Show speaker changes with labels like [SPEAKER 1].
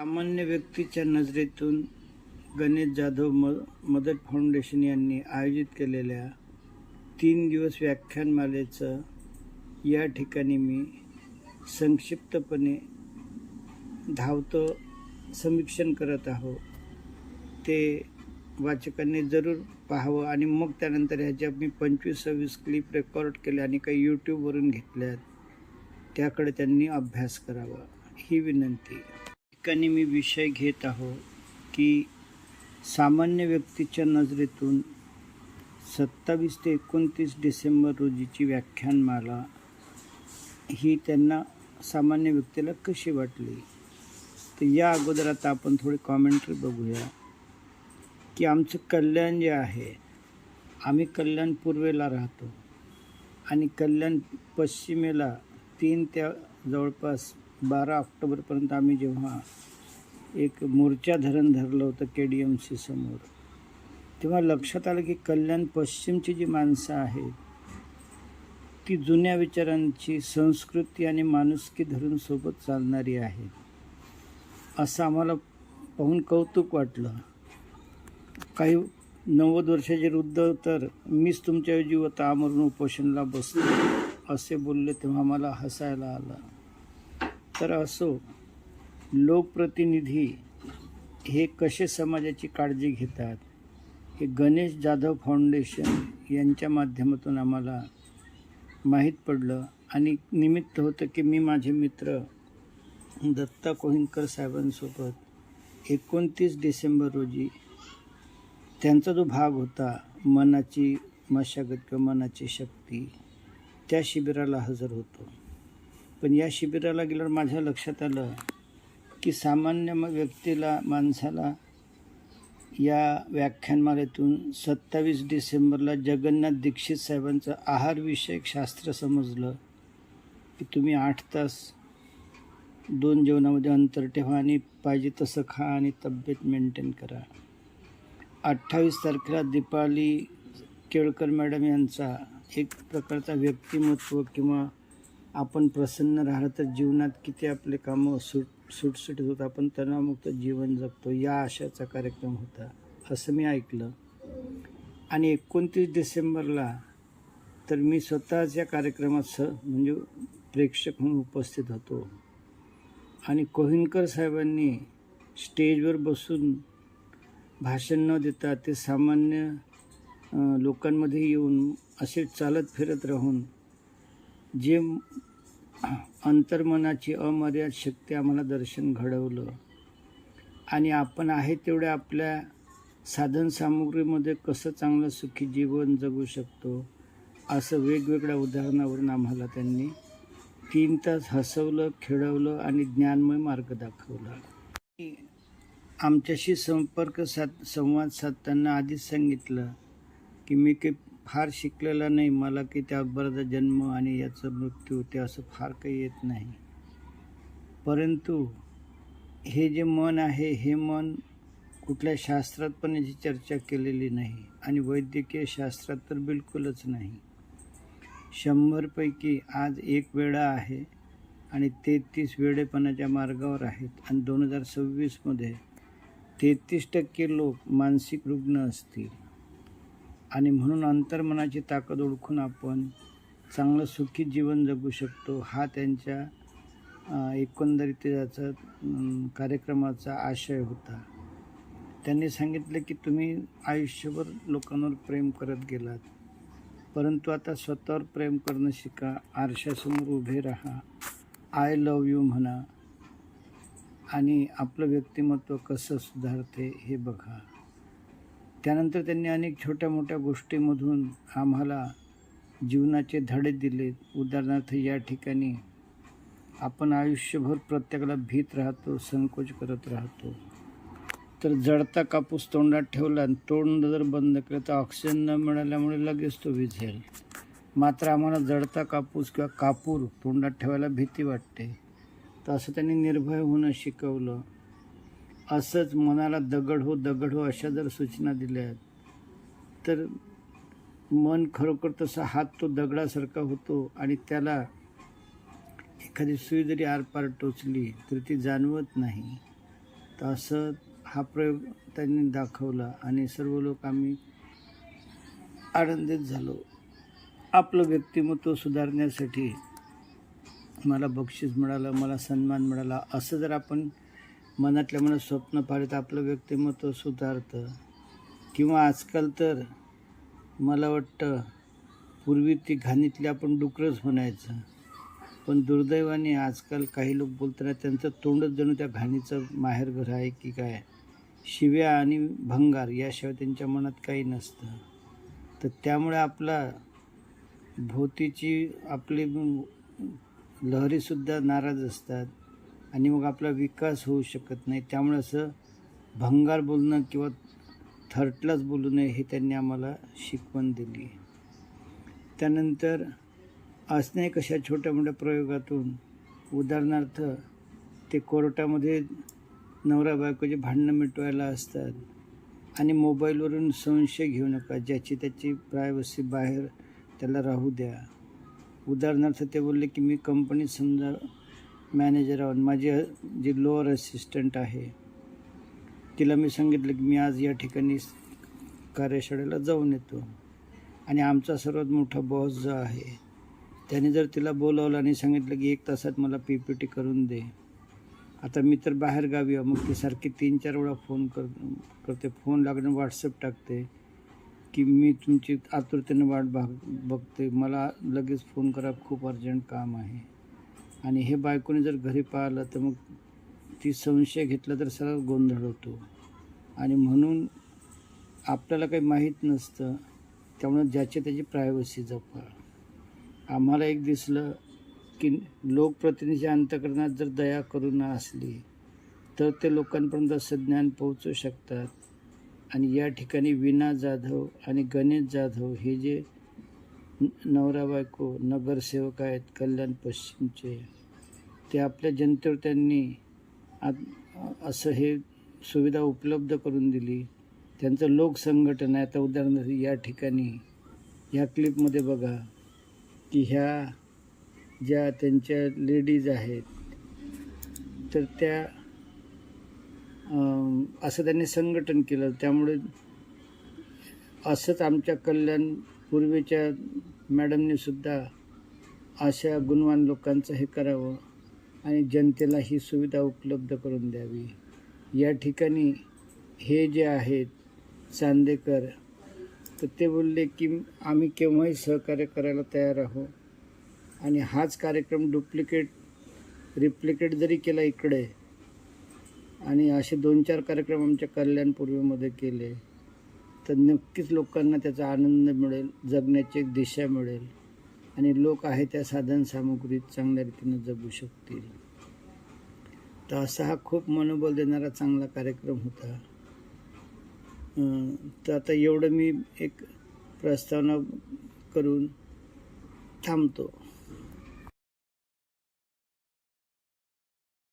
[SPEAKER 1] सामान्य व्यक्तीच्या नजरेतून गणेश जाधव म मदत फाउंडेशन यांनी आयोजित केलेल्या तीन दिवस व्याख्यानमालेचं या ठिकाणी मी संक्षिप्तपणे धावतं समीक्षण करत आहो. ते वाचकांनी जरूर पाहावं आणि मग त्यानंतर ह्याच्या मी पंचवीस सव्वीस क्लिप रेकॉर्ड केल्या आणि काही यूट्यूबवरून घेतल्यात. त्याकडे त्यांनी अभ्यास करावा. ही विनंती. ठिकाणी मी विषय घेत आहो की सामान्य व्यक्तीच्या नजरेतून सत्तावीस ते एकोणतीस डिसेंबर रोजीची व्याख्यानमाला ही त्यांना सामान्य व्यक्तीला कशी वाटली? तर या अगोदर आता आपण थोडी कॉमेंट्री बघूया की आमचं कल्याण जे आहे आम्ही कल्याण पूर्वेला राहतो आणि कल्याण पश्चिमेला तीन त्या जवळपास बारा ऑक्टोबरपर्यंत आम्ही जेव्हा एक मोर्चा धरण धरलं होतं के डी एम सी समोर तेव्हा लक्षात आलं की कल्याण पश्चिमची जी माणसं आहेत ती जुन्या विचारांची संस्कृती आणि माणुसकी धरून सोबत चालणारी आहे असं आम्हाला पाहून कौतुक वाटलं. काही नव्वद वर्षाचे वृद्ध तर मीच तुमच्याऐवजी व तामरून उपोषणला बसलो असे बोलले तेव्हा मला हसायला आलं. तर असो लोकप्रतिनिधी हे कसे समाजाची काळजी घेतात हे गणेश जाधव फाउंडेशन यांच्या माध्यमातून आम्हाला माहीत पडलं आणि निमित्त होतं की मी माझे मित्र दत्ता कोहिनकर साहेबांसोबत एकोणतीस डिसेंबर रोजी त्यांचा जो भाग होता मनाची मशागत किंवा मनाची शक्ती त्या शिबिराला हजर होतो. पण या शिबिराला गेल्यावर माझ्या लक्षात आलं की सामान्य म- व्यक्तीला माणसाला या व्याख्यानमालेतून सत्तावीस डिसेंबरला जगन्नाथ दीक्षित साहेबांचं आहारविषयक शास्त्र समजलं की तुम्ही आठ तास दोन जेवणामध्ये अंतर ठेवा आणि पाहिजे तसं खा आणि तब्येत मेंटेन करा. अठ्ठावीस तारखेला दीपाली केळकर मॅडम यांचा एक प्रकारचा व्यक्तिमत्व किंवा आपण प्रसन्न राहिलं तर जीवनात किती आपले कामं सुट सुटसुटीत होतं आपण तणावमुक्त जीवन जगतो. या आशाचा कार्यक्रम होता. असं मी ऐकलं. आणि एकोणतीस डिसेंबरला तर मी स्वतःच या कार्यक्रमात स म्हणजे प्रेक्षक म्हणून उपस्थित होतो. आणि कोहिनकर साहेबांनी स्टेजवर बसून भाषण न देता ते सामान्य लोकांमध्ये येऊन असे चालत फिरत राहून जे अंतर्मनाची अमर्याद शक्ती आम्हाला दर्शन घडवलं. आणि आपण आहे तेवढ्या आपल्या साधनसामुग्रीमध्ये कसं चांगलं सुखी जीवन जगू शकतो असं वेगवेगळ्या उदाहरणावरून आम्हाला त्यांनी तीन तास हसवलं खेळवलं आणि ज्ञानमय मार्ग दाखवला. आमच्याशी संपर्क साध संवाद साधताना आधीच सांगितलं की मी काही फार शिकलेला नाही. मला की त्या अकबराचा जन्म आणि याचं मृत्यू ते असं फार काही येत नाही. परंतु हे जे मन आहे हे मन कुठल्या शास्त्रात पण याची चर्चा केलेली नाही आणि वैद्यकीय शास्त्रात तर बिलकुलच नाही. शंभरपैकी आज एक वेळा आहे आणि तेहतीस वेडेपणाच्या मार्गावर आहेत. आणि दोन हजार सव्वीसमध्ये तेहतीस टक्के लोक मानसिक रुग्ण असतील. आणि म्हणून अंतर्मनाची ताकद ओळखून आपण चांगलं सुखी जीवन जगू शकतो. हा त्यांच्या एकंदरीत याचा कार्यक्रमाचा आशय होता. त्यांनी सांगितलं की तुम्ही आयुष्यभर लोकांवर प्रेम करत गेलात. परंतु आता स्वतःवर प्रेम करणं शिका. आरशासमोर उभे राहा. आय लव यू म्हणा. आणि आपलं व्यक्तिमत्व कसं सुधारते हे बघा. त्यानंतर त्यांनी अनेक छोट्या मोठ्या गोष्टीमधून आम्हाला जीवनाचे धडे दिले. उदाहरणार्थ या ठिकाणी आपण आयुष्यभर प्रत्येकाला भीत राहतो संकोच करत राहतो. तर जडता कापूस तोंडात ठेवला आणि तोंड जर बंद केलं तर ऑक्सिजन न मिळाल्यामुळे लगेच तो विझेल. मात्र आम्हाला जडता कापूस किंवा कापूर तोंडात ठेवायला भीती वाटते. तर असं त्यांनी निर्भय होणं शिकवलं. असंच मनाला दगड हो दगड हो अशा जर सूचना दिल्या तर मन खरोखर तसा हात तो दगडासारखा होतो आणि त्याला एखादी सुई जरी आरपार टोचली तर ती जाणवत नाही. तर असं हा प्रयोग त्यांनी दाखवला आणि सर्व लोक आम्ही आनंदित झालो. आपलं व्यक्तिमत्व सुधारण्यासाठी मला बक्षीस मिळालं मला सन्मान मिळाला. असं जर आपण मनातल्या मनात स्वप्न पाहिलं आपलं व्यक्तिमत्व सुधारतं. किंवा आजकाल तर मला वाटतं पूर्वी ती घाणीतली आपण डुकरंच म्हणायचं. पण दुर्दैवाने आजकाल काही लोक बोलताना त्यांचं तोंडच जणू त्या घाणीचं माहेरघर आहे की काय? शिव्या आणि भंगार याशिवाय त्यांच्या मनात काही नसतं. तर त्यामुळे आपला भोवतीची आपली लहरीसुद्धा नाराज असतात. आणि मग आपला विकास होऊ शकत नाही. त्यामुळे असं भंगार बोलणं किंवा थर्टलाच बोलू नये हे त्यांनी आम्हाला शिकवण दिली. त्यानंतर असणे कशा छोट्या मोठ्या प्रयोगातून उदाहरणार्थ ते कोर्टामध्ये नवरा बायकोचे भांडणं मिटवायला असतात आणि मोबाईलवरून संशय घेऊ नका ज्याची त्याची प्रायव्हसी बाहेर त्याला राहू द्या. उदाहरणार्थ ते बोलले की मी कंपनीत समजा मॅनेजर आहोत. माझी जी लोअर असिस्टंट आहे तिला मी सांगितलं की मी आज या ठिकाणी कार्यशाळेला जाऊन येतो. आणि आमचा सर्वात मोठा बॉस जो आहे त्याने जर तिला बोलावलं आणि सांगितलं की एक तासात मला पी पी टी करून दे. आता मी तर बाहेर गावी आहे मग ती सारखी तीन चार वेळा फोन कर करते. फोन लागणं व्हॉट्सअप टाकते की मी तुमची आतुरतेने वाट भाग बघते. मला लगेच फोन करा खूप अर्जंट काम आहे. आणि हे बायकोने जर घरी पाहिलं तर मग ती संशय घेतला तर सरळ गोंधळ होतो. आणि म्हणून आपल्याला काही माहीत नसतं त्यामुळे ज्याची त्याची प्रायव्हसी जपा. आम्हाला एक दिसलं की लोकप्रतिनिधीच्या अंतकरणात जर दया करुणा असली तर ते लोकांपर्यंत असं ज्ञान पोहोचू शकतात. आणि या ठिकाणी विना जाधव आणि गणेश जाधव हे जे नवरा बायको नगरसेवक आहेत कल्याण पश्चिमचे. ते आपल्या जनतेवर त्यांनी आत- असं हे सुविधा उपलब्ध करून दिली. त्यांचं लोकसंघटन आहे. आता उदाहरणार्थ या ठिकाणी ह्या क्लिपमध्ये बघा की ह्या ज्या त्यांच्या लेडीज आहेत तर त्या असं त्यांनी संघटन केलं. त्यामुळे असंच आमच्या कल्याण पूर्वीच्या मॅडमने सुद्धा अशा गुणवान लोकांचं हे करावं आणि जनतेला ही सुविधा उपलब्ध करून द्यावी. या ठिकाणी हे जे आहेत चांदेकर तर ते बोलले की आम्ही केव्हाही सहकार्य करायला तयार आहोत. आणि हाच कार्यक्रम डुप्लिकेट रिप्लिकेट जरी केला इकडे आणि असे दोन चार कार्यक्रम आमच्या कल्याण पूर्वेमध्ये केले तर नक्कीच लोकांना त्याचा आनंद मिळेल जगण्याची एक दिशा मिळेल. आणि लोक आहे त्या साधन सामुग्रीत चांगल्या रीतीनं जगू शकतील. तर असा हा खूप मनोबल देणारा चांगला कार्यक्रम होता. तर आता एवढं मी एक प्रस्तावना करून थांबतो.